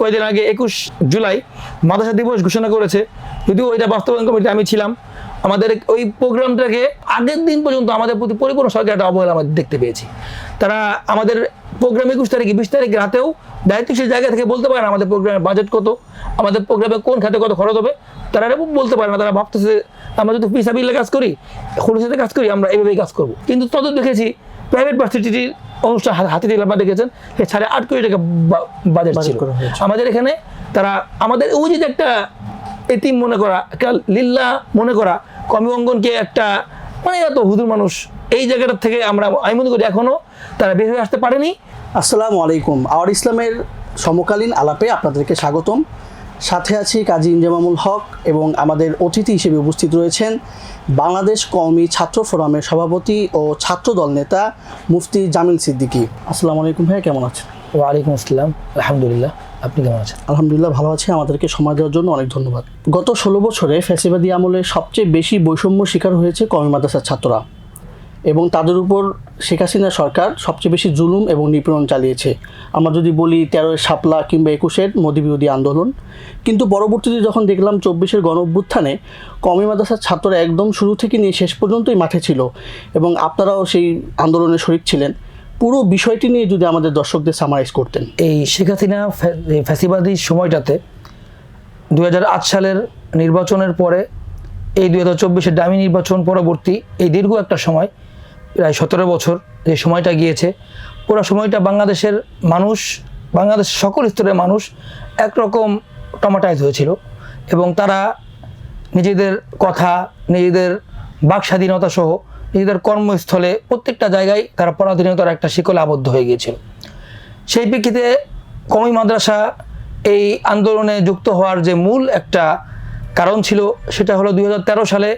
কয়েকদিন আগে একুশ জুলাই মাদ্রাসা দিবস ঘোষণা করেছে। যদিও ওইটা বাস্তবায়ন কমিটি আমি ছিলাম। আমাদের ওই প্রোগ্রামটাকে আগের দিন পর্যন্ত আমাদের প্রতি পরিপূর্ণ সরকার একটা অবহেলা আমরা দেখতে পেয়েছি। তারা আমাদের প্রোগ্রাম একুশ তারিখে, বিশ তারিখ রাতেও দায়িত্বশীল জায়গা থেকে বলতে পারে না আমাদের প্রোগ্রামের বাজেট কত, আমাদের প্রোগ্রামে কোন খাতে কত খরচ হবে। তারা এরকম বলতে পারে না, তারা ভাবতেছে আমরা যদি পিসাবিল্লা কাজ করি খরচের কাজ করি, আমরা এইভাবেই কাজ করব। কিন্তু তত দেখেছি প্রাইভেট ভার্সিটির অনুষ্ঠান হাতে- আপনারা দেখেছেন সাড়ে আট কোটি টাকা বাজেট ছিল। আমাদের এখানে তারা আমাদের ওই যে একটা এতিম মনে করা একটা লিল্লা মনে করা কমি অঙ্গনকে একটা মানে এত হুদুর মানুষ এই জায়গাটার থেকে আমরা আমি মনে করি এখনও তারা বের হয়ে আসতে পারেনি। আসসালামু আলাইকুম। আওয়ার ইসলামের সমকালীন আলাপে আপনাদেরকে স্বাগতম। সাথে আছি কাজী ইনজামামুল হক এবং আমাদের অতিথি হিসেবে উপস্থিত রয়েছেন বাংলাদেশ কওমি ছাত্র ফোরামের সভাপতি ও ছাত্রদল নেতা মুফতি জামিল সিদ্দিকী। আসসালামু আলাইকুম ভাইয়া কেমন আছেন? ওয়ালাইকুম আসসালাম আলহামদুলিল্লাহ। আপনি কেমন আছেন? আলহামদুলিল্লাহ ভালো আছি আমাদেরকে সময় দেওয়ার জন্য অনেক ধন্যবাদ। গত ষোলো বছরে ফ্যাসিবাদী আমলে সবচেয়ে বেশি বৈষম্য শিকার হয়েছে কমি মাদ্রাসার ছাত্ররা। এবং তাদের উপর শেখ হাসিনা সরকার সবচেয়ে বেশি জুলুম এবং নিপীড়ন চালিয়েছে। আমরা যদি বলি তেরোয় শাপলা কিংবা একুশের মোদী বিরোধী আন্দোলন। কিন্তু পরবর্তীতে যখন দেখলাম চব্বিশের গণ অভ্যুত্থানে কমি মাদ্রাসার ছাত্ররা একদম শুরু থেকে নিয়ে শেষ পর্যন্তই মাঠে ছিল এবং আপনারাও সেই আন্দোলনে শরিক ছিলেন। পুরো বিষয়টি নিয়ে যদি আমাদের দর্শকদের সামারাইজ করতেন। এই শেখ হাসিনা ফ্যাসিবাদী সময়টাতে দু হাজার আট সালের নির্বাচনের পরে এই দু হাজার চব্বিশের দামি নির্বাচন পরবর্তী এই দীর্ঘ একটা সময় প্রায় সতেরো বছর যে সময়টা গিয়েছে, পুরো সময়টা বাংলাদেশের মানুষ, বাংলাদেশ সকল স্তরের মানুষ একরকম টমাটাইজ হয়েছিল এবং তারা নিজেদের কথা, নিজেদের বাক স্বাধীনতা সহ নিজেদের কর্মস্থলে প্রত্যেকটা জায়গায় তারা পরাধীনতার একটা শিকলে আবদ্ধ হয়ে গিয়েছিল। সেই প্রেক্ষিতে কমি মাদ্রাসা এই আন্দোলনে যুক্ত হওয়ার যে মূল একটা কারণ ছিল, সেটা হলো দু হাজার তেরো সালে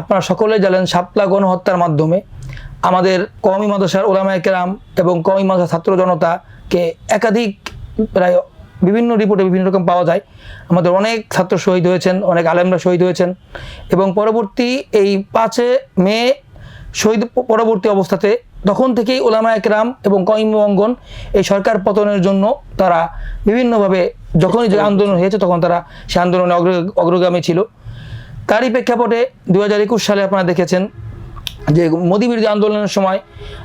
আপনারা সকলে জানেন, শাপলা গণহত্যার মাধ্যমে আমাদের কমি মাদ্রাসার ওলামায় কেরাম এবং কমি মাদ্রাসা ছাত্র জনতাকে একাধিক প্রায় বিভিন্ন রিপোর্টে বিভিন্ন রকম পাওয়া যায়। আমাদের অনেক ছাত্র শহীদ হয়েছেন, অনেক আলেমরা শহীদ হয়েছেন এবং পরবর্তী এই পাঁচে মে শহীদ পরবর্তী অবস্থাতে তখন থেকেই ওলামা একরাম এবং কইম অঙ্গন এই সরকার পতনের জন্য তারা বিভিন্নভাবে যখনই যে আন্দোলন হয়েছে তখন তারা সে আন্দোলনে অগ্র- অগ্রগামী ছিল। তারই প্রেক্ষাপটে দু হাজার একুশ সালে আপনারা দেখেছেন যে মোদী বিরোধী আন্দোলনের সময়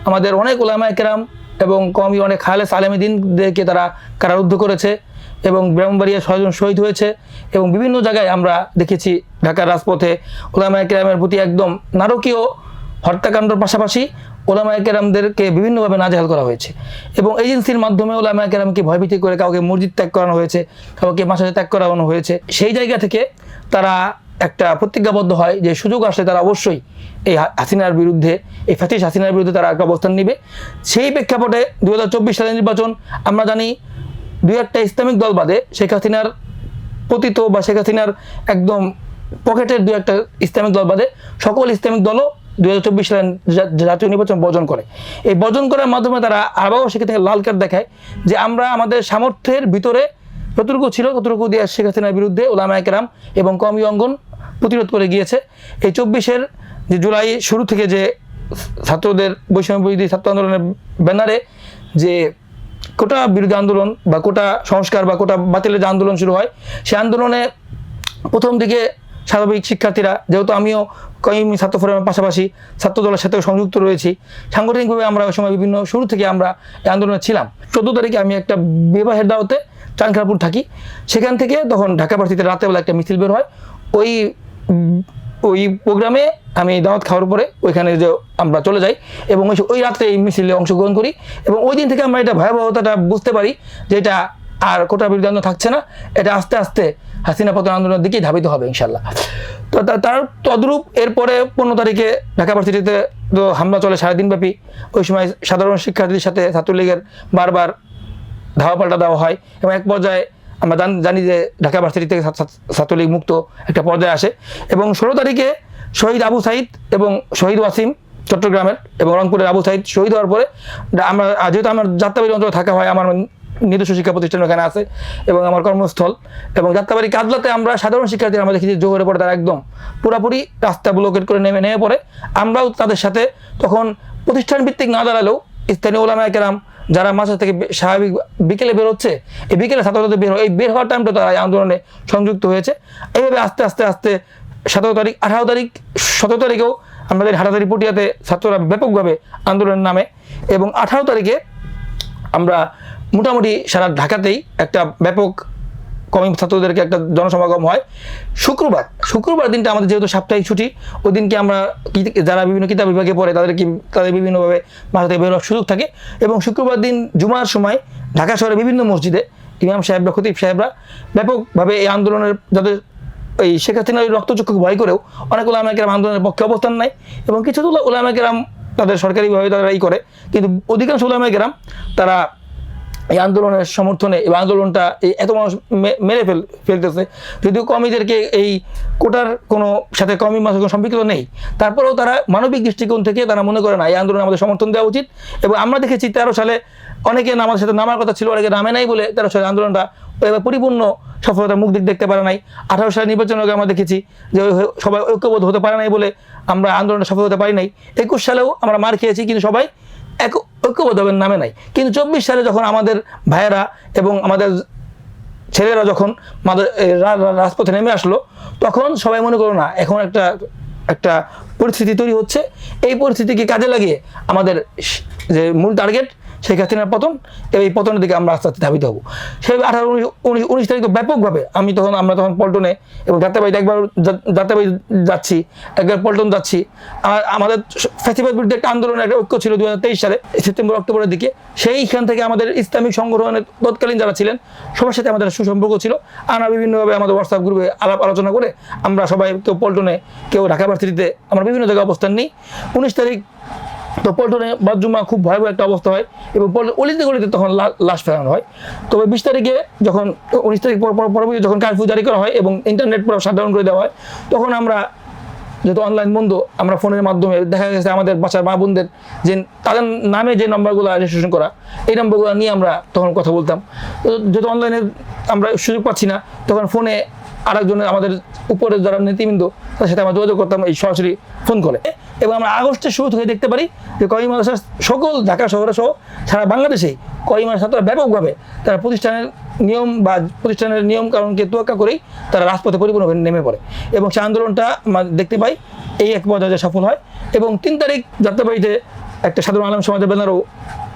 আমাদের অনেক ওলামা একরাম এবং কমই অনেক খালেস আলেমদিনদেরকে তারা কারারুদ্ধ করেছে এবং ব্রাহ্মণবাড়িয়া ছয়জন শহীদ হয়েছে এবং বিভিন্ন জায়গায় আমরা দেখেছি ঢাকার রাজপথে ওলামা একরামের প্রতি একদম নারকীয় হত্যাকাণ্ডের পাশাপাশি ওলামা কেরামদেরকে বিভিন্নভাবে নাজেহাল করা হয়েছে এবং এজেন্সির মাধ্যমে ওলামা কেরামকে ভয়ভীতি করে কাউকে মসজিদ ত্যাগ করানো হয়েছে, কাউকে মাসাজে ত্যাগ করানো হয়েছে। সেই জায়গা থেকে তারা একটা প্রতিজ্ঞাবদ্ধ হয় যে সুযোগ আসলে তারা অবশ্যই এই হাসিনার বিরুদ্ধে, এই ফ্যাটিস হাসিনার বিরুদ্ধে তারা একটা অবস্থান নেবে। সেই প্রেক্ষাপটে দু হাজার চব্বিশ সালের নির্বাচন, আমরা জানি দুই একটা ইসলামিক দল বাদে শেখ হাসিনার পতিত বা শেখ হাসিনার একদম পকেটের দু একটা ইসলামিক দল বাদে সকল ইসলামিক দলও দুই হাজার চব্বিশ সালের জাতীয় নির্বাচন বর্জন করে। এই বর্জন করার মাধ্যমে তারা আবারও সেখান থেকে লাল কার্ড দেখায় যে আমরা আমাদের সামর্থ্যের ভিতরে যতটুকু ছিল, ততটুকু দিয়ে শেখ হাসিনার বিরুদ্ধে ওলামা একরাম এবং কমি অঙ্গন প্রতিরোধ করে গিয়েছে। এই চব্বিশের যে জুলাই শুরু থেকে যে ছাত্রদের বৈষম্য বিরোধী ছাত্র আন্দোলনের ব্যানারে যে কোটা বিরোধী আন্দোলন বা কোটা সংস্কার বা কোটা বাতিলের যে আন্দোলন শুরু হয় সেই আন্দোলনে প্রথম দিকে স্বাভাবিক শিক্ষার্থীরা, যেহেতু আমিও কয়েমি ছাত্র ফোরামের পাশাপাশি ছাত্র দলের সাথেও সংযুক্ত রয়েছি, সাংগঠনিকভাবে আমরা ওই সময় বিভিন্ন শুরু থেকে আমরা এই আন্দোলনে ছিলাম। চোদ্দ তারিখে আমি একটা বিবাহের দাওয়াতে চানখারপুর থাকি। সেখান থেকে তখন ঢাকা ভার্সিটিতে রাতেবেলা একটা মিছিল বের হয়। ওই ওই প্রোগ্রামে আমি দাওয়াত খাওয়ার পরে ওইখানে যে আমরা চলে যাই এবং ওই ওই রাত্রে এই মিছিলে অংশগ্রহণ করি এবং ওই দিন থেকে আমরা এটা ভয়াবহতাটা বুঝতে পারি যে এটা আর কোটা আন্দোলন থাকছে না। এটা আস্তে আস্তে হাসিনা পতন আন্দোলনের দিকেই ধাবিত হবে ইনশাল্লাহ তো তার তদ্রূপ এরপরে পনেরো তারিখে ঢাকা ভার্সিটিতে তো হামলা চলে সাড়ে দিনব্যাপী ওই সময় সাধারণ শিক্ষার্থীদের সাথে ছাত্রলীগের বারবার ধাওয়া পাল্টা দেওয়া হয় এবং এক পর্যায়ে আমরা জান- যে ঢাকা ভার্সিটি থেকে ছাত্র- ছাত্র- ছাত্রলীগ মুক্ত একটা পর্যায়ে আসে এবং ষোলো তারিখে শহীদ আবু সাইদ এবং শহীদ ওয়াসিম চট্টগ্রামের এবং রংপুরের আবু সাইদ শহীদ হওয়ার পরে আমরা, যেহেতু আমার যাত্রাবাড়ি অঞ্চলে থাকা হয়, আমার নিজস্ব শিক্ষা প্রতিষ্ঠান ওখানে আছে এবং আমার কর্মস্থল। এবং যাত্রাবাড়ি কাজলাতে আমরা সাধারণ শিক্ষার্থী আমরা দেখি যে জোহরে পরে তারা একদম পুরাপুরি রাস্তা ব্লকেট করে নেমে নেমে পড়ে। আমরাও তাদের সাথে তখন প্রতিষ্ঠান ভিত্তিক না দাঁড়ালেও স্থানীয় ওলামা কেরাম যারা মাসের থেকে স্বাভাবিক বিকেলে বের হচ্ছে, এই বিকেলে ছাত্রদের বের এই বের হওয়ার টাইমটা তারা আন্দোলনে সংযুক্ত হয়েছে। এইভাবে আস্তে আস্তে আস্তে সতেরো তারিখ আঠারো তারিখ, সতেরো তারিখেও আমাদের হাটাদারি পটিয়াতে ছাত্ররা ব্যাপকভাবে আন্দোলনের নামে এবং আঠারো তারিখে আমরা মোটামুটি সারা ঢাকাতেই একটা ব্যাপক কমি ছাত্রদেরকে একটা জনসমাগম হয়। শুক্রবার শুক্রবার দিনটা আমাদের যেহেতু সাপ্তাহিক ছুটি, ওই দিনকে আমরা যারা বিভিন্ন কিতাব বিভাগে পড়ে তাদেরকে তাদের বিভিন্নভাবে বাসা থেকে বেরোয়ার সুযোগ থাকে এবং শুক্রবার দিন জুমার সময় ঢাকা শহরে বিভিন্ন মসজিদে ইমাম সাহেবরা, খতিব সাহেবরা ব্যাপকভাবে এই আন্দোলনের যাদের এই শেখ হাসিনার রক্তচক্ষুকে ভয় করেও অনেক ওলামাকেরাম আন্দোলনের পক্ষে অবস্থান নেয় এবং কিছু ওলামাকেরাম তাদের সরকারিভাবে তারা এই করে। কিন্তু অধিকাংশ ওলামাকেরাম তারা এই আন্দোলনের সমর্থনে এই আন্দোলনটা এই এত মানুষ মেরে ফেল, ফেলতেছে। যদিও কমিদেরকে এই কোটার কোনো সাথে কমি মানুষের কোনো সম্পৃক্ত নেই, তারপরেও তারা মানবিক দৃষ্টিকোণ থেকে তারা মনে করে না, এই আন্দোলনে আমাদের সমর্থন দেওয়া উচিত। এবং আমরা দেখেছি তেরো সালে অনেকে আমাদের সাথে নামার কথা ছিল, অনেকে নামে নাই বলে তেরো সালে আন্দোলনটা এবার পরিপূর্ণ সফলতার মুখ দিক দেখতে পারে নাই। আঠারো সালে নির্বাচনের আগে আমরা দেখেছি যে সবাই ঐক্যবোধ হতে পারে নাই বলে আমরা আন্দোলনে সফল হতে পারি নাই। একুশ সালেও আমরা মার খেয়েছি, কিন্তু সবাই এক ঐক্যবদ্ধভাবে নামে নাই। কিন্তু চব্বিশ সালে যখন আমাদের ভাইয়েরা এবং আমাদের ছেলেরা যখন রাজপথে নেমে আসলো, তখন সবাই মনে করো না, এখন একটা একটা পরিস্থিতি তৈরি হচ্ছে। এই পরিস্থিতিকে কাজে লাগিয়ে আমাদের যে মূল টার্গেট শেখ হাসিনার পতন এবং এই পতনের দিকে আমরা আস্তে আস্তে ধাবিত হব। সেই আঠারো, উনিশ উনিশ তারিখ তো ব্যাপকভাবে আমি তখন, আমরা তখন পল্টনে এবং যাত্রাবাড়িতে একবার যাত্রাবাড়ি যাচ্ছি, একবার পল্টন যাচ্ছি। আর আমাদের ফেস্টিভ্যাল বিরুদ্ধে একটা আন্দোলনের একটা ঐক্য ছিল দু হাজার তেইশ সালে, সেপ্টেম্বর, অক্টোবরের দিকে। সেইখান থেকে আমাদের ইসলামিক সংগঠনের তৎকালীন যারা ছিলেন, সবার সাথে আমাদের সুসম্পর্ক ছিল। আমরা বিভিন্নভাবে আমাদের হোয়াটসঅ্যাপ গ্রুপে আলাপ আলোচনা করে আমরা সবাই কেউ পল্টনে, কেউ ঢাকা ভার্সিটিতে, আমরা বিভিন্ন জায়গায় অবস্থান নিই। উনিশ তারিখ তো পল্টনে বাদজুমা খুব ভয়াবহ একটা অবস্থা হয় এবং পল্টন অলিতে গলিতে তখন লাশ ফেরানো হয়। তবে বিশ তারিখে যখন, উনিশ তারিখ পর পর- পরবর্তী যখন কারফিউ জারি করা হয় এবং ইন্টারনেট পুরো সাধারণ করে দেওয়া হয়, তখন আমরা যেহেতু অনলাইন বন্ধ, আমরা ফোনের মাধ্যমে দেখা গেছে আমাদের বাসার মা বোনদের যে তাদের নামে যে নম্বরগুলো রেজিস্ট্রেশন করা, এই নম্বরগুলো নিয়ে আমরা তখন কথা বলতাম। যেহেতু অনলাইনে আমরা সুযোগ পাচ্ছি না, তখন ফোনে আরেকজনের আমাদের উপরে যারা নেতৃবৃন্দ তার সাথে আমরা যোগাযোগ করতাম, এই সরাসরি ফোন করে এবং আমরা আগস্টের শুরু থেকে দেখতে পারি যে কয়েক মাদ্রাসার সকল ঢাকা শহরে সহ সারা বাংলাদেশেই কয়েক মাস ছাত্ররা ব্যাপকভাবে তারা প্রতিষ্ঠানের নিয়ম বা প্রতিষ্ঠানের নিয়ম কারণকে তোয়াক্কা করেই তারা রাজপথে পরিপূর্ণভাবে নেমে পড়ে। এবং সেই আন্দোলনটা আমরা দেখতে পাই, এই এক পর্যায়ে সফল হয়। এবং তিন তারিখ যাত্রাবাড়িতে একটা সাধারণ আলম সমাজের ব্যানারও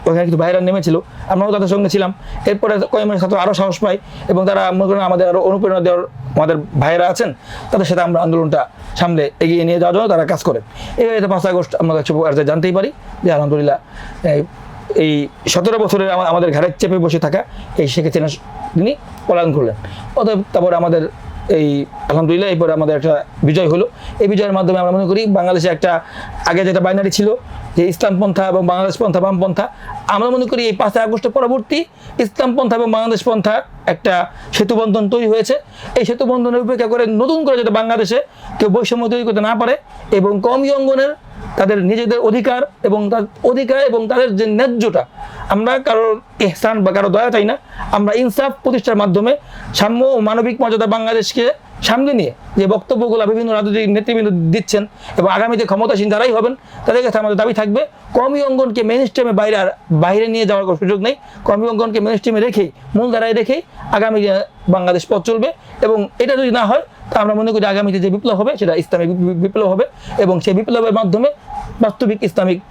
ওখানে কিছু ভাইরা নেমেছিল। আমরাও তাদের সঙ্গে ছিলাম। এরপরে কয়েক মাস ছাত্র আরও সাহস পাই এবং তারা মনে করেন আমাদের আরও অনুপ্রেরণা দেওয়ার আমাদের ভাইয়েরা আছেন, তাদের সাথে আমরা আন্দোলনটা সামনে এগিয়ে নিয়ে যাওয়ার জন্য তারা কাজ করেন এইভাবে পাঁচ আগস্ট আমরা কাছে জানতেই পারি যে আলহামদুলিল্লাহ এই- এই সতেরো বছরের আমাদের ঘাড়ে চেপে বসে থাকা এই শেখ হাসিনা তিনি পলায়ন করলেন। অতএব তারপরে আমাদের এই, আলহামদুলিল্লাহ, এরপরে আমাদের একটা বিজয় হলো। এই বিজয়ের মাধ্যমে আমরা মনে করি বাংলাদেশে একটা আগে যেটা বাইনারি ছিল, যে ইসলাম পন্থা এবং বাংলাদেশ পন্থা বামপন্থা আমরা মনে করি এই পাঁচই আগস্টের পরবর্তী ইসলাম পন্থা এবং বাংলাদেশ পন্থার একটা সেতুবন্ধন তৈরি হয়েছে। এই সেতুবন্ধনের উপেক্ষা করে নতুন করে যেটা বাংলাদেশে কেউ বৈষম্য তৈরি করতে না পারে এবং কমই অঙ্গনের তাদের নিজেদের অধিকার এবং তার অধিকার এবং তাদের যে ন্যায্যটা আমরা কারোর এহসান বা কারও দয়া চাই না। আমরা ইনসাফ প্রতিষ্ঠার মাধ্যমে সাম্য ও মানবিক মর্যাদা বাংলাদেশকে সামনে নিয়ে যে বক্তব্যগুলো বিভিন্ন রাজনৈতিক নেতৃবৃন্দ দিচ্ছেন এবং আগামীতে ক্ষমতাসীন যারাই হবেন, তাদের কাছে আমাদের দাবি থাকবে কমি অঙ্গনকে মেন স্ট্রিমে বাইরে আর বাইরে নিয়ে যাওয়ার কোনো সুযোগ নেই। কমি অঙ্গনকে মেন স্ট্রিমে রেখেই, মূল ধারায় রেখেই আগামী বাংলাদেশ পথ চলবে এবং এটা যদি না হয়, তা আমরা মনে করি আগামীতে যে বিপ্লব হবে, সেটা ইসলামিক বিপ্লব হবে এবং সেই বিপ্লবের মাধ্যমে বাস্তবিক ইসলামিক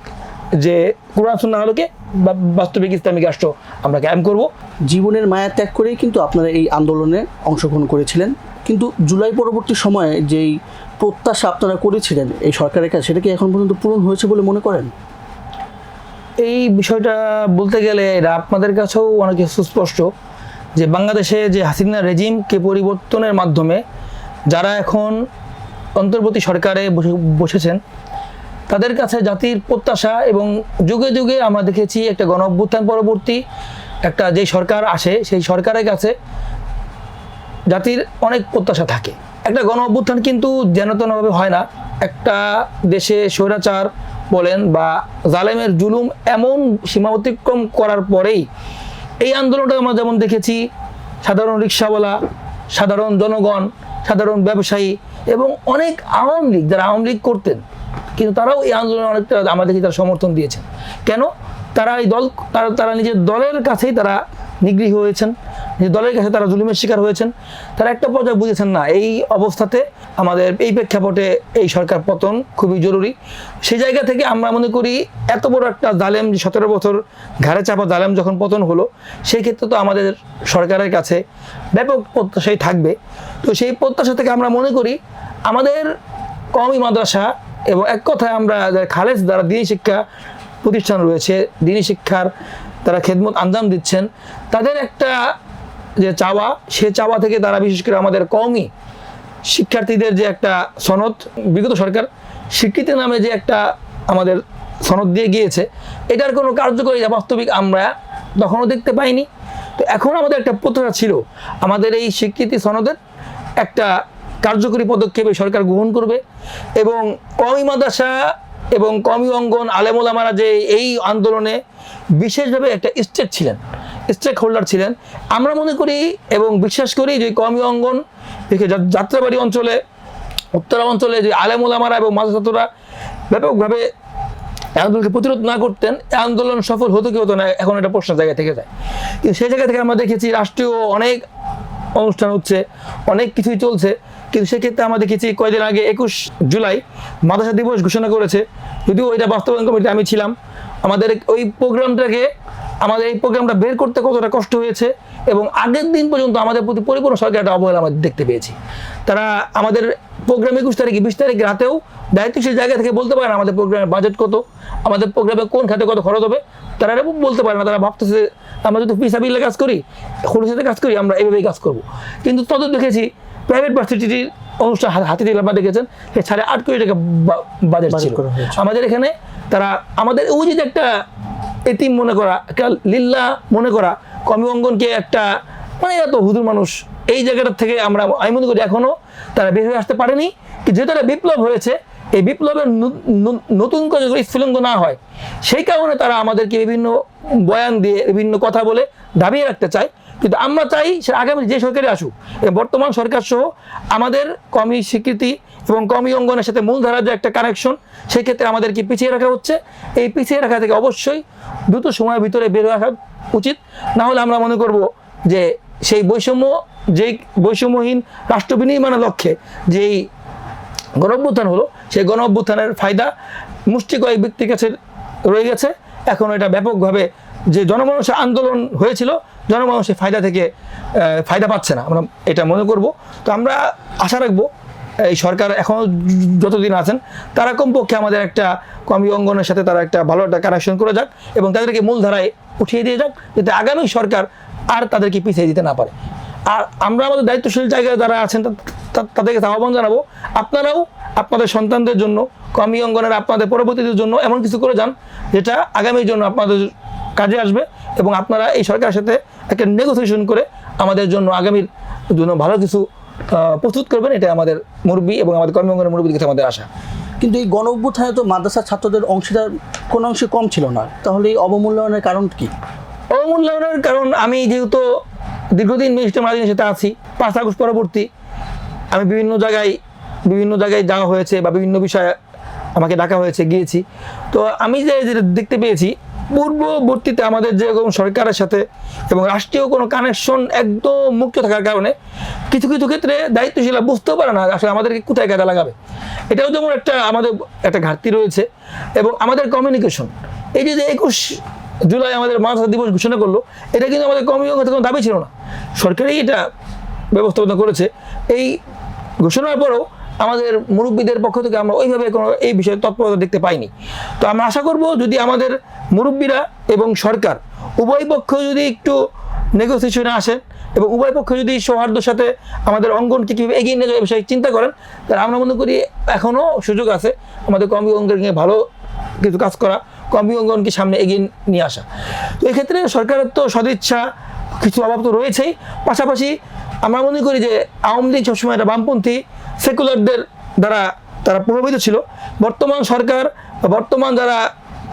যে কোরআন সুন্নাহ আলোকে বা- বাস্তবিক ইসলামিক রাষ্ট্র আমরা কায়েম করব। জীবনের মায়া ত্যাগ করেই কিন্তু আপনারা এই আন্দোলনে অংশগ্রহণ করেছিলেন। কিন্তু জুলাই পরবর্তী সময়ে যেই প্রত্যাশা আপনারা করেছিলেন এই সরকারের কাছে সেটা কি এখন পর্যন্ত পূরণ হয়েছে বলে মনে করেন? এই বিষয়টা বলতে গেলে এটা আপনাদের কাছেও অনেক সুস্পষ্ট যে বাংলাদেশে যে হাসিনা রেজিমকে পরিবর্তনের মাধ্যমে যারা এখন অন্তর্বর্তী সরকারে বসে- বসেছেন তাদের কাছে জাতির প্রত্যাশা এবং যুগে যুগে আমরা দেখেছি একটা গণ অভ্যুত্থান পরবর্তী, একটা যে সরকার আসে সেই সরকারের কাছে জাতির অনেক প্রত্যাশা থাকে। একটা গণ অভ্যুত্থান কিন্তু যেনতনভাবে হয় না। একটা দেশে স্বৈরাচার বলেন বা জালেমের জুলুম এমন সীমা অতিক্রম করার পরেই এই আন্দোলনটা আমরা যেমন দেখেছি, সাধারণ রিক্সাওয়ালা, সাধারণ জনগণ, সাধারণ ব্যবসায়ী এবং অনেক আওয়ামী লীগ, যারা আওয়ামী লীগ করতেন কিন্তু তারাও এই আন্দোলনে অনেকটা আমাদেরকে তারা সমর্থন দিয়েছেন। কেন? তারা এই দল, তারা তারা নিজের দলের কাছেই তারা নিগৃহী হয়েছেন। নিজের দলের কাছে তারা জুলুমের শিকার হয়েছেন। তারা একটা পর্যায়ে বুঝেছেন, না, এই অবস্থাতে আমাদের এই প্রেক্ষাপটে এই সরকার পতন খুবই জরুরি। সেই জায়গা থেকে আমরা মনে করি এত বড় একটা জালেম, যে সতেরো বছর ঘাড়ে চাপা জালেম যখন পতন হলো, সেই ক্ষেত্রে তো আমাদের সরকারের কাছে ব্যাপক প্রত্যাশাই থাকবে। তো সেই প্রত্যাশা থেকে আমরা মনে করি আমাদের কমই মাদ্রাসা এবং এক কথায় আমরা খালেজ দ্বারা দিনী শিক্ষা প্রতিষ্ঠান রয়েছে, দিনী শিক্ষার তারা খেদমত আঞ্জাম দিচ্ছেন, তাদের একটা যে চাওয়া, সে চাওয়া থেকে তারা বিশেষ করে আমাদের কমই শিক্ষার্থীদের যে একটা সনদ, বিগত সরকার স্বীকৃতি নামে যে একটা আমাদের সনদ দিয়ে গিয়েছে, এটার কোনো কার্যকরী বাস্তবিক আমরা তখনও দেখতে পাইনি। তো এখন আমাদের একটা প্রত্যাশা ছিল, আমাদের এই স্বীকৃতি সনদের একটা কার্যকরী পদক্ষেপে সরকার গ্রহণ করবে এবং কমি মাদ্রাসা এবং কমি অঙ্গন আলেমুলামারা যে এই আন্দোলনে বিশেষভাবে একটা স্টেক ছিলেন স্টেক হোল্ডার ছিলেন। আমরা মনে করি এবং বিশ্বাস করি যে কমি অঙ্গন যাত্রাবাড়ি অঞ্চলে, উত্তরা অঞ্চলে যে আলেমুলামারা এবং মাদ্রাসাতরা ব্যাপকভাবে আন্দোলনকে প্রতিরোধ না করতেন আন্দোলন সফল হতো কি হতো না, এখন একটা প্রশ্ন জায়গা থেকে যায়। কিন্তু সেই জায়গা থেকে আমরা দেখেছি রাষ্ট্রীয় অনেক অনুষ্ঠান হচ্ছে, অনেক কিছুই চলছে। কিন্তু সেক্ষেত্রে আমরা দেখেছি কয়েকদিন আগে একুশ জুলাই মাদ্রাসা দিবস ঘোষণা করেছে। যদিও ওইটা বাস্তবায়ন কমিটিতে আমি ছিলাম। আমাদের ওই প্রোগ্রামটাকে, আমাদের এই প্রোগ্রামটা বের করতে কতটা কষ্ট হয়েছে এবং আগের দিন পর্যন্ত আমাদের প্রতি পরিপূর্ণ সরকার একটা অবহেলা আমরা দেখতে পেয়েছি। তারা আমাদের প্রোগ্রাম একুশ তারিখে, বিশ তারিখ রাতেও দায়িত্বশীল জায়গা থেকে বলতে পারে না আমাদের প্রোগ্রামের বাজেট কত, আমাদের প্রোগ্রামে কোন খাতে কত খরচ হবে। তারা এরকম বলতে পারে না, তারা ভাবতেছে আমরা যদি ফিসাবিল্লা কাজ করি, খরচের কাজ করি, আমরা এইভাবেই কাজ করব। কিন্তু তত দেখেছি প্রাইভেট ভার্সিটির অনুষ্ঠান হাতে- দিলে আপনারা দেখেছেন সাড়ে আট কোটি টাকা বাজেট ছিল। আমাদের এখানে তারা আমাদের ওই যে একটা এতিম মনে করা একটা লিল্লা মনে করা কমি অঙ্গনকে একটা মানে এত হুদুর মানুষ এই জায়গাটার থেকে আমরা আমি মনে করি এখনও তারা বের হয়ে আসতে পারেনি। কি যেহেতু একটা বিপ্লব হয়েছে এই বিপ্লবের নতুন করে যদি স্ফুলঙ্গ না হয় সেই কারণে তারা আমাদেরকে বিভিন্ন বয়ান দিয়ে বিভিন্ন কথা বলে দাবিয়ে রাখতে চায়। কিন্তু আমরা চাই সে আগামী যে সরকারে আসুক বর্তমান সরকার সহ আমাদের কমি স্বীকৃতি এবং কমি অঙ্গনের সাথে মূলধারার যে একটা কানেকশন সেই ক্ষেত্রে আমাদেরকে পিছিয়ে রাখা হচ্ছে। এই পিছিয়ে রাখা থেকে অবশ্যই দ্রুত সময়ের ভিতরে বের আসা উচিত। না হলে আমরা মনে করব যে সেই বৈষম্য, যেই বৈষম্যহীন রাষ্ট্র বিনির্মাণের লক্ষ্যে যেই গণ অভ্যুত্থান হলো, সেই গণ অভ্যুত্থানের ফায়দা মুষ্টি কয়েক ব্যক্তির কাছে রয়ে গেছে। এখন এটা ব্যাপকভাবে যে জনমানুষের আন্দোলন হয়েছিল জনমানুষের ফায়দা থেকে ফায়দা পাচ্ছে না। আমরা এটা মনে করব। তো আমরা আশা রাখব, এই সরকার এখনও যতদিন আছেন, তারা কমপক্ষে আমাদের একটা কমি অঙ্গনের সাথে তারা একটা ভালো একটা কানেকশন করে যাক এবং তাদেরকে মূলধারায় উঠিয়ে দিয়ে যাক যাতে আগামী সরকার আর তাদেরকে পিছিয়ে দিতে না পারে। আর আমরা আমাদের দায়িত্বশীল জায়গায় যারা আছেন তাদেরকে আহ্বান জানাব, আপনারাও আপনাদের সন্তানদের জন্য কমি অঙ্গনের আপনাদের পরবর্তীদের জন্য এমন কিছু করে যান, যেটা আগামীর জন্য আপনাদের কাজে আসবে এবং আপনারা এই সরকারের সাথে একটা নেগোসিয়েশন করে আমাদের জন্য আগামীর জন্য ভালো কিছু প্রস্তুত করবেন এটা আমাদের মুরব্বী এবং আমাদের কর্মী অঙ্গনের মুরব্বীর কাছে আমাদের আশা। কিন্তু এই গণ অভ্যুত্থানে তো মাদ্রাসার ছাত্রদের অংশীদার কোনো অংশে কম ছিল না। তাহলে এই অবমূল্যায়নের কারণ কি? অবমূল্যায়নের কারণ আমি যেহেতু দীর্ঘদিন মিনিস্টার মাদিনের সাথে আছি পাঁচ আগস্ট পরবর্তী আমি বিভিন্ন জায়গায় বিভিন্ন জায়গায় যাওয়া হয়েছে বা বিভিন্ন বিষয়ে আমাকে ডাকা হয়েছে গিয়েছি। তো আমি যে যেটা দেখতে পেয়েছি পূর্ববর্তীতে আমাদের যেরকম সরকারের সাথে এবং রাষ্ট্রীয় কোনো কানেকশন একদম মুক্ত থাকার কারণে কিছু কিছু ক্ষেত্রে দায়িত্বশীলা বুঝতেও পারে না আসলে আমাদেরকে কোথায় কাজে লাগাবে। এটাও যেমন একটা আমাদের একটা ঘাটতি রয়েছে এবং আমাদের কমিউনিকেশন এই যে একুশ জুলাই আমাদের মাদ্রাসা দিবস ঘোষণা করল, এটা কিন্তু আমাদের কমিউনিকেশন কোনো দাবি ছিল না। সরকারই এটা ব্যবস্থাপনা করেছে। এই ঘোষণার পরেও আমাদের মুরব্বীদের পক্ষ থেকে আমরা ওইভাবে কোনো এই বিষয়ে তৎপরতা দেখতে পাইনি। তো আমরা আশা করব যদি আমাদের মুরব্বীরা এবং সরকার উভয় পক্ষ যদি একটু নেগোসিয়েশনে আসেন এবং উভয় পক্ষ যদি সৌহার্দ্যের সাথে আমাদের অঙ্গনকে কীভাবে এগিয়ে নিয়ে যাওয়ার বিষয়ে চিন্তা করেন, তাহলে আমরা মনে করি এখনও সুযোগ আছে আমাদের কমি অঙ্গের নিয়ে ভালো কিছু কাজ করা কমি অঙ্গনকে সামনে এগিয়ে নিয়ে আসা। তো এক্ষেত্রে সরকারের তো সদিচ্ছা, কিছু অভাব তো রয়েছেই। পাশাপাশি আমরা মনে করি যে আওয়ামী লীগ সবসময় একটা বামপন্থী সেকুলারদের দ্বারা তারা প্রভাবিত ছিল। বর্তমান সরকার বর্তমান যারা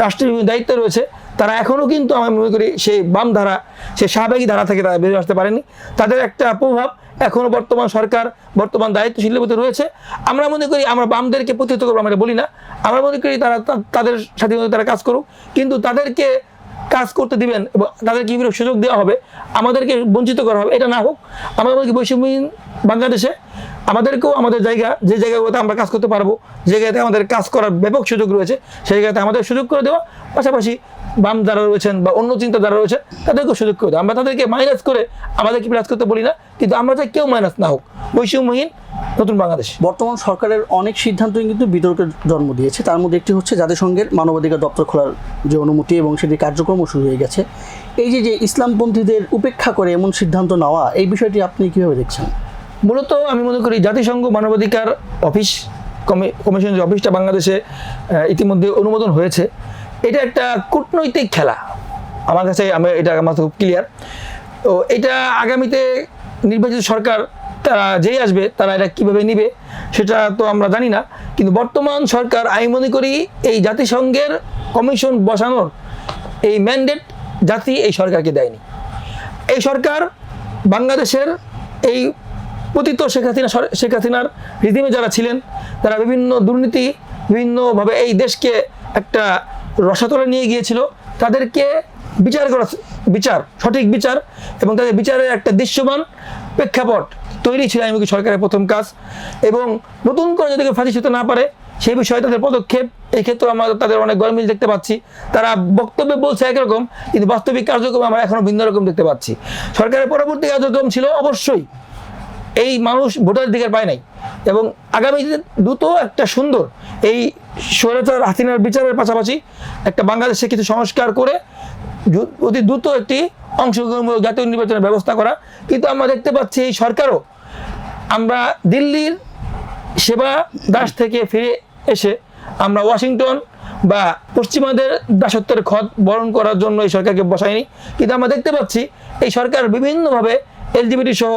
রাষ্ট্রীয় দায়িত্বে রয়েছে, তারা এখনও কিন্তু আমি মনে করি সেই বাম ধারা, সেই সাবেকি ধারা থেকে তারা বেরিয়ে আসতে পারেনি। তাদের একটা প্রভাব এখনও বর্তমান সরকার, বর্তমান দায়িত্বশীলের মধ্যে রয়েছে। আমরা মনে করি আমরা বামদেরকে প্রতিহত করব, আমরা বলি না। আমরা মনে করি তারা তাদের স্বাধীনতা তারা কাজ করুক। কিন্তু তাদেরকে কাজ করতে দিবেন এবং তাদেরকে কীভাবে সুযোগ দেওয়া হবে, আমাদেরকে বঞ্চিত করা হবে, এটা না হোক। আমাদেরকে বৈষম্যহীন বাংলাদেশে আমাদেরকেও আমাদের জায়গা, যে জায়গাগুলোতে আমরা কাজ করতে পারব, যে জায়গাতে আমাদের কাজ করার ব্যাপক সুযোগ রয়েছে, সেই জায়গাতে আমাদের সুযোগ করে দেওয়া, পাশাপাশি বাম যারা রয়েছেন বা অন্য চিন্তা যারা রয়েছে তাদেরকেও সুযোগ করে দেওয়া। আমরা তাদেরকে মাইনাস করে আমাদেরকে প্লাস করতে বলি না, কিন্তু আমরা চাই কেউ মাইনাস না হোক। বৈষম্যহীন নতুন বাংলাদেশ। বর্তমান সরকারের অনেক সিদ্ধান্তই কিন্তু বিতর্কের জন্ম দিয়েছে। তার মধ্যে একটি হচ্ছে জাতিসংঘের মানবাধিকার দপ্তর খোলার যে অনুমতি এবং সেটি কার্যক্রমও শুরু হয়ে গেছে। এই যে যে ইসলামপন্থীদের উপেক্ষা করে এমন সিদ্ধান্ত নেওয়া, এই বিষয়টি আপনি কীভাবে দেখছেন? মূলত আমি মনে করি জাতিসংঘ মানবাধিকার অফিস, কমি- কমিশন যে অফিসটা বাংলাদেশে ইতিমধ্যে অনুমোদন হয়েছে, এটা একটা কূটনৈতিক খেলা। আমার কাছে আমি এটা আমার খুব ক্লিয়ার তো এটা আগামীতে নির্বাচিত সরকার, তারা যেই আসবে, তারা এটা কীভাবে নিবে, সেটা তো আমরা জানি না। কিন্তু বর্তমান সরকার, আমি মনে করি এই জাতিসংঘের কমিশন বসানোর এই ম্যান্ডেট জাতি এই সরকারকে দেয়নি। এই সরকার বাংলাদেশের এই পতিত শেখ হাসিনা শেখ হাসিনার রিজিমে যারা ছিলেন, তারা বিভিন্ন দুর্নীতি, বিভিন্নভাবে এই দেশকে একটা রসাতলে নিয়ে গিয়েছিল। তাদেরকে বিচার করা বিচার, সঠিক বিচার এবং তাদের বিচারের একটা দৃশ্যমান প্রেক্ষাপট তৈরি ছিল আমি সরকারের প্রথম কাজ এবং নতুন করে যদি কেউ ফাঁসি হতে না পারে, সেই বিষয়ে তাদের পদক্ষেপ, এই ক্ষেত্রে আমরা তাদের অনেক গরমিল দেখতে পাচ্ছি। তারা বক্তব্যে বলছে একরকম কিন্তু বাস্তবিক কার্যক্রম আমরা এখনও ভিন্ন রকম দেখতে পাচ্ছি। সরকারের পরবর্তী কার্যক্রম ছিল অবশ্যই এই মানুষ ভোটার দিকের পায় নাই। এবং আগামী দিনে দ্রুত একটা সুন্দর এই স্বৈরাচার হাসিনার বিচারের পাশাপাশি একটা বাংলাদেশে কিছু সংস্কার করে অতি দ্রুত একটি অংশগ্রহণমূলক জাতীয় নির্বাচনের ব্যবস্থা করা। কিন্তু আমরা দেখতে পাচ্ছি এই সরকারও আমরা দিল্লির সেবা দাস থেকে ফিরে এসে আমরা ওয়াশিংটন বা পশ্চিমাদের দাসত্বের খত বরণ করার জন্য এই সরকারকে বসায়নি। কিন্তু আমরা দেখতে পাচ্ছি এই সরকার বিভিন্নভাবে এলজিবিটি সহ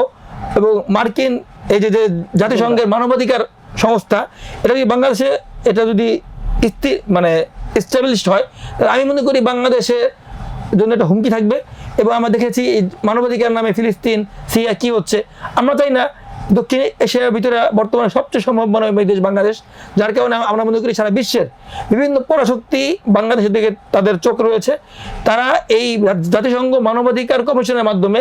এবং মার্কিন এই যে জাতিসংঘের মানবাধিকার সংস্থা, এটা যদি বাংলাদেশে, এটা যদি স্থির মানে এস্টাবলিশড হয় আমি মনে করি বাংলাদেশে জন্য একটা হুমকি থাকবে। এবং আমরা দেখেছি মানবাধিকার নামে ফিলিস্তিন, সিরিয়া কি হচ্ছে, আমরা চাই না দক্ষিণ এশিয়ার ভিতরে বর্তমানে সবচেয়ে সম্ভব মনে হয় দেশ বাংলাদেশ, যার কারণে আমরা মনে করি সারা বিশ্বের বিভিন্ন পরাশক্তি বাংলাদেশের দিকে তাদের চোখ রয়েছে। তারা এই জাতিসংঘ মানবাধিকার কমিশনের মাধ্যমে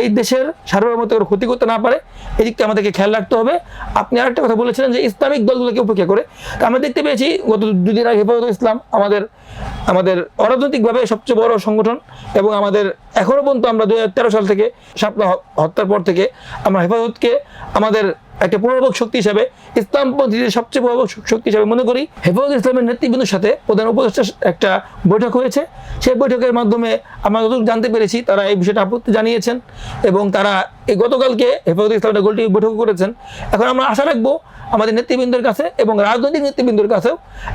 এই দেশের সার্বভৌমত্বের ক্ষতি করতে না পারে এদিকটা আমাদেরকে খেয়াল রাখতে হবে। আপনি আরেকটা কথা বলেছিলেন যে ইসলামিক দলগুলোকে উপেক্ষা করে। আমরা দেখতে পেয়েছি, গত দুদিন আগে হেফাজত ইসলাম আমাদের আমাদের অরাজনৈতিকভাবে সবচেয়ে বড় সংগঠন এবং আমাদের এখনও পর্যন্ত আমরা দুই হাজার তেরো সাল থেকে শাপলা হত্যার পর থেকে আমরা হেফাজতকে আমাদের একটা প্রভাবক শক্তি হিসাবে ইসলামপন্থীদের সবচেয়ে প্রভাবক শক্তি হিসাবে মনে করি, হেফাজত ইসলামের নেতৃবৃন্দের সাথে প্রধান উপদেষ্টা একটা বৈঠক হয়েছে। সেই বৈঠকের মাধ্যমে আমরা যতটুকু জানতে পেরেছি, তারা এই বিষয়টা আপত্তি জানিয়েছেন এবং তারা এই গতকালকে হেফাজত ইসলামের গোলটি বৈঠক করেছেন। এখন আমরা আশা রাখব আমাদের নেতৃবৃন্দের কাছে এবং রাজনৈতিক নেতৃবৃন্দের কাছেও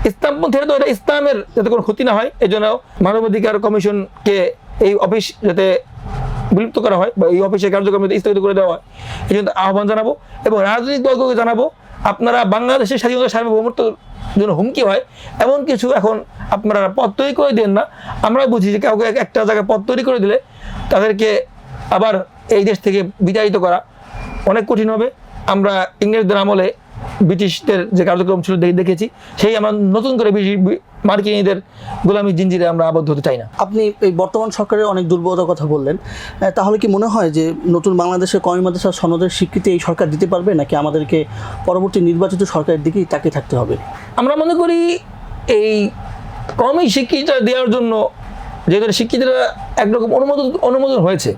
ইসলামপন্থীরা তো এটা ইসলামের যাতে কোনো ক্ষতি না হয় এই জন্য মানবাধিকার কমিশনকে এই অফিস যাতে বিলুপ্ত করা হয় বা এই অফিসের কার্যক্রম স্থগিত করে দেওয়া হয়, এই জন্য আহ্বান জানাব এবং রাজনৈতিক দলগুলোকে জানাব, আপনারা বাংলাদেশের স্বাধীনতা সার্বভৌমত্বের জন্য হুমকি হয়, এমন কিছু এখন আপনারা পথ তৈরি করে দেন না। আমরা বুঝি যে কাউকে এক- একটা জায়গায় পথ তৈরি করে দিলে তাদেরকে আবার এই দেশ থেকে বিতাড়িত করা অনেক কঠিন হবে। আমরা ইংরেজদের আমলে ব্রিটিশদের যে কার্যক্রম ছিল দেখেছি সেই আমরা নতুন করে মার্কিনীদের গোলামি জিঞ্জিরে আমরা আবদ্ধ হতে চাই না। আপনি এই বর্তমান সরকারের অনেক দুর্বলতার কথা বললেন। তাহলে কি মনে হয় যে নতুন বাংলাদেশের কমি মাদ্রাসা সনদের স্বীকৃতি এই সরকার দিতে পারবে নাকি আমাদেরকে পরবর্তী নির্বাচিত সরকারের দিকেই তাকিয়ে থাকতে হবে? আমরা মনে করি এই কমই শিক্ষিতা দেওয়ার জন্য যেহেতু শিক্ষিতরা একরকম অনুমোদন অনুমোদন হয়েছে।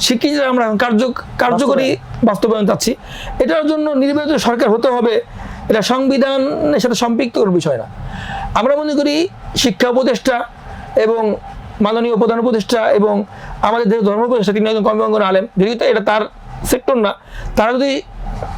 শিক্ষিতরা আমরা কার্য কার্যকরী বাস্তবায়ন। চাচ্ছি। এটার জন্য নির্বাচিত সরকার হতে হবে। এটা সংবিধানের সাথে সম্পৃক্ত কোনো বিষয় না। আমরা মনে করি শিক্ষা উপদেষ্টা এবং মাননীয় প্রধান উপদেষ্টা এবং আমাদের যে ধর্ম উপদেষ্টা তিনি একজন কর্মঙ্গন আলেম যদি এটা তার সেক্টর না তারা যদি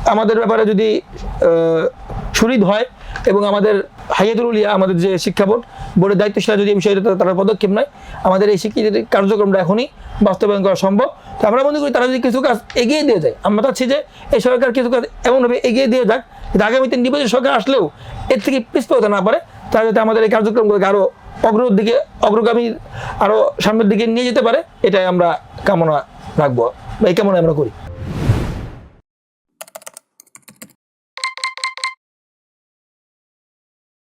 আমাদের ব্যাপারে যদি আহ, হয় এবং আমাদের হাইয়াতুল উলিয়া, আমাদের যে শিক্ষা বোর্ড, বোর্ডের দায়িত্বশীলা যদি এই বিষয়টা তারা পদক্ষেপ নেয়, আমাদের এই শিক্ষিত কার্যক্রমটা এখনই বাস্তবায়ন করা সম্ভব। তো আমরা মনে করি তারা যদি কিছু কাজ এগিয়ে দিয়ে যায়, আমরা চাচ্ছি যে এই সরকার কিছু কাজ এমনভাবে এগিয়ে দিয়ে যাক যে আগামীতে নির্বাচিত সরকার আসলেও এর থেকে পিছপা হতে না পারে তারা যাতে আমাদের এই কার্যক্রমগুলোকে আরও অগ্রর দিকে, অগ্রগামী আরও সামনের দিকে নিয়ে যেতে পারে, এটাই আমরা কামনা রাখব। বা এই কামনা আমরা করি।